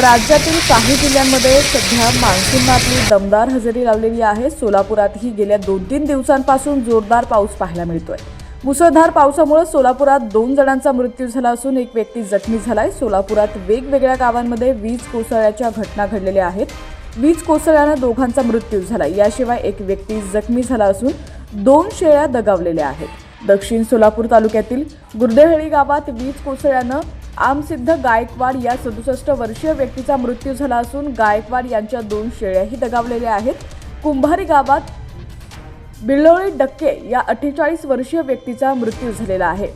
राज्यातील काही जिल्ह्यांमध्ये सध्या मान्सूननं आपली दमदार हजेरी लावलेली आहे. सोलापुरातही गेल्या दोन तीन दिवसांपासून जोरदार पाऊस पाहायला मिळतोय. मुसळधार पावसामुळे सोलापुरात दोन जणांचा मृत्यू झाला असून एक व्यक्ती जखमी झालाय. सोलापुरात वेगवेगळ्या गावांमध्ये वीज कोसळल्याच्या घटना घडलेल्या आहेत. वीज कोसळल्यानं दोघांचा मृत्यू झाला. याशिवाय एक व्यक्ती जखमी झाला असून दोन शेळ्या दगावलेल्या आहेत. दक्षिण सोलापूर तालुक्यातील गुर्देहळी गावात वीज कोसळल्यानं आमसिद्ध गायकवाड या सदुसष्ट वर्षीय व्यक्तीचा मृत्यू झाला असून गायकवाड यांच्या दोन शेळ्याही दगावलेल्या आहेत. कुंभारी गावात बिळोळी डक्के या अठ्ठेचाळीस वर्षीय व्यक्तीचा मृत्यू झालेला आहे.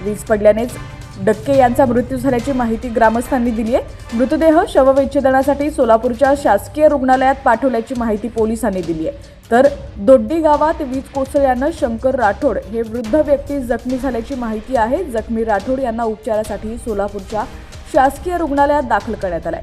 वीज पडल्यानेच डक्के यांचा मृत्यू झाल्याची माहिती ग्रामस्थांनी दिली आहे मृतदेह शवविच्छेदनासाठी सोलापूरच्या शासकीय रुग्णालयात पाठवल्याची माहिती पोलिसांनी दिली आहे तर दोड्डी गावात वीज कोसळल्यानं शंकर राठोड हे वृद्ध व्यक्ती जखमी झाल्याची माहिती आहे. जखमी राठोड यांना उपचारासाठी सोलापूरच्या शासकीय रुग्णालयात दाखल करण्यात आलाय.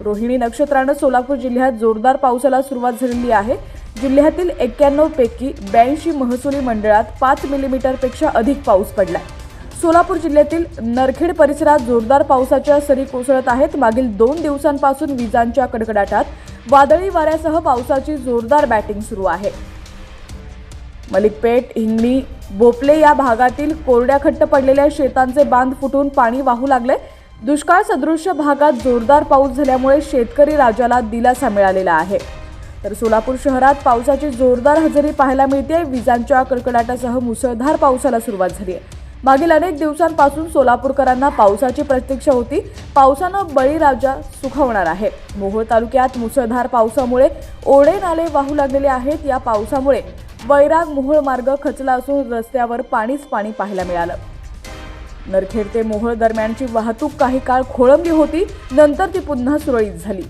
रोहिणी नक्षत्रानं सोलापूर जिल्ह्यात जोरदार पावसाला सुरुवात झालेली आहे. जिल्ह्यातील एक्क्याण्णव पैकी ब्याऐंशी महसुली मंडळात पाच मिलीमीटरपेक्षा अधिक पाऊस पडलाय. सोलापूर जिल्ह्यातील नरखेड परिसरात जोरदार पावसाच्या सरी कोसळत आहेत. मागील दोन दिवसांपासून विजांच्या कडकडाटात वादळी वाऱ्यासह पावसाची जोरदार बॅटिंग सुरू आहे. मलिकपेठ हिंगणी बोपले या भागातील कोरड्या खट्ट पडलेल्या शेतांचे बांध फुटून पाणी वाहू लागले. दुष्काळ सदृश्य भागात जोरदार पाऊस झाल्यामुळे शेतकरी राजाला दिलासा मिळालेला आहे. तर सोलापूर शहरात पावसाची जोरदार हजेरी पाहायला मिळते विजांच्या कडकडाटासह मुसळधार पावसाला सुरुवात झाली आहे. मागील अनेक दिवसांपासून सोलापूरकरांना पावसाची प्रतीक्षा होती. पावसानं बळीराजा सुखावणार आहे. मोहोळ तालुक्यात मुसळधार पावसामुळे ओढे नाले वाहू लागलेले आहेत. या पावसामुळे वैराग मोहोळ मार्ग खचला असून रस्त्यावर पाणीच पाणी पाहायला मिळालं. नरखेड ते मोहोळ दरम्यानची वाहतूक काही काळ खोळंबली होती. नंतर ती पुन्हा सुरळीत झाली.